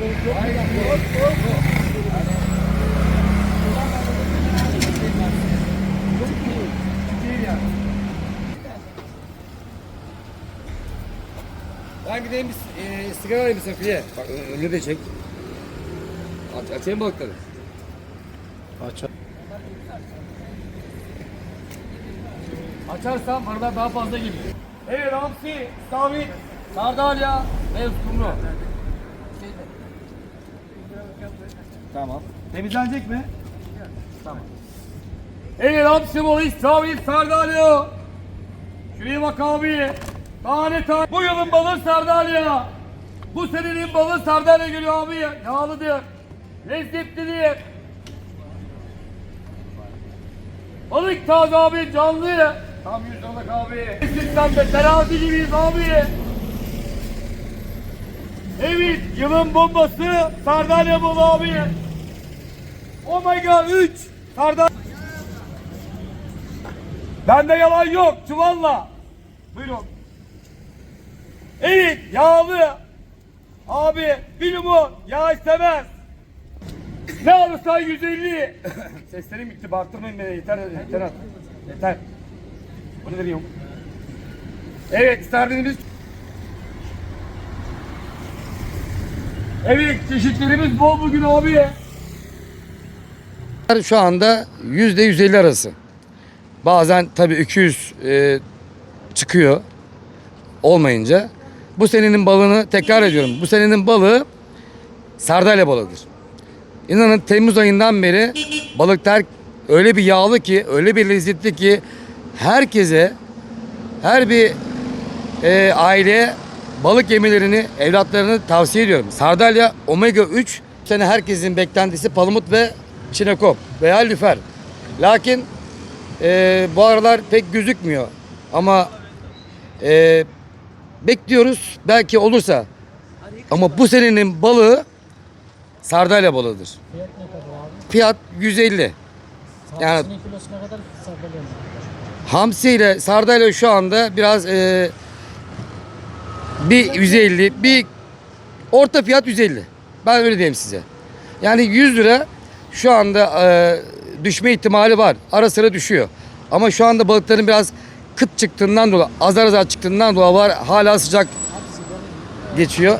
Ben gideyim bir e, sigara alayım Safiye. Bak önünü de çek. Aç, açayım balıkları. Aç. Açarsam arada daha fazla geliyor. Evet hamsi, stavit, sardalya ve uskumru. Tamam. Temizlenecek mi? Tamam. Hamsi balığı, istavrit, sardalya. Şuraya bak abi. Tane tane. Bu yılın balığı sardalya. Bu senenin balığı sardalya geliyor abi. Yağlıdır. Lezzetlidir. Balık taze abi canlı. Tam yüz balık abi. Sizden de terazi gibiyiz abi. Evet yılın bombası sardalya balığı abi. Omega 3 sardalya. Bende yalan yok çuvalla. Buyurun. Evet yağlı. Abi bir limon yağ istemez. Ne alırsan 150. Seslerim bitti baktırmayın beni yeter yeter. Yeter. Bunu veriyorum. Evet sardinimiz. Evet çeşitlerimiz bol bugün abi. Şu anda yüzde 150 arası. Bazen tabii 200 e, çıkıyor olmayınca. Bu senenin balığını tekrar ediyorum. Bu senenin balığı sardalya balığıdır. İnanın Temmuz ayından beri balıklar öyle bir yağlı ki, öyle bir lezzetli ki herkese, her bir e, aileye balık yemelerini, evlatlarını tavsiye ediyorum. Sardalya omega 3 bu sene herkesin beklentisi palamut ve çinekop veya lüfer. Lakin e, bu aralar pek gözükmüyor. Ama e, bekliyoruz belki olursa. Ama bu senenin balığı sardalya balığıdır. Fiyat ne kadar abi? Fiyat 150. Yani-? Hamsi ile sardalya şu anda biraz e, bir 150 bir orta fiyat 150. Ben öyle diyeyim size. Yani 100 lira şu anda e, düşme ihtimali var. Ara sıra düşüyor. Ama şu anda balıkların biraz kıt çıktığından dolayı azar azar çıktığından dolayı var hala sıcak geçiyor.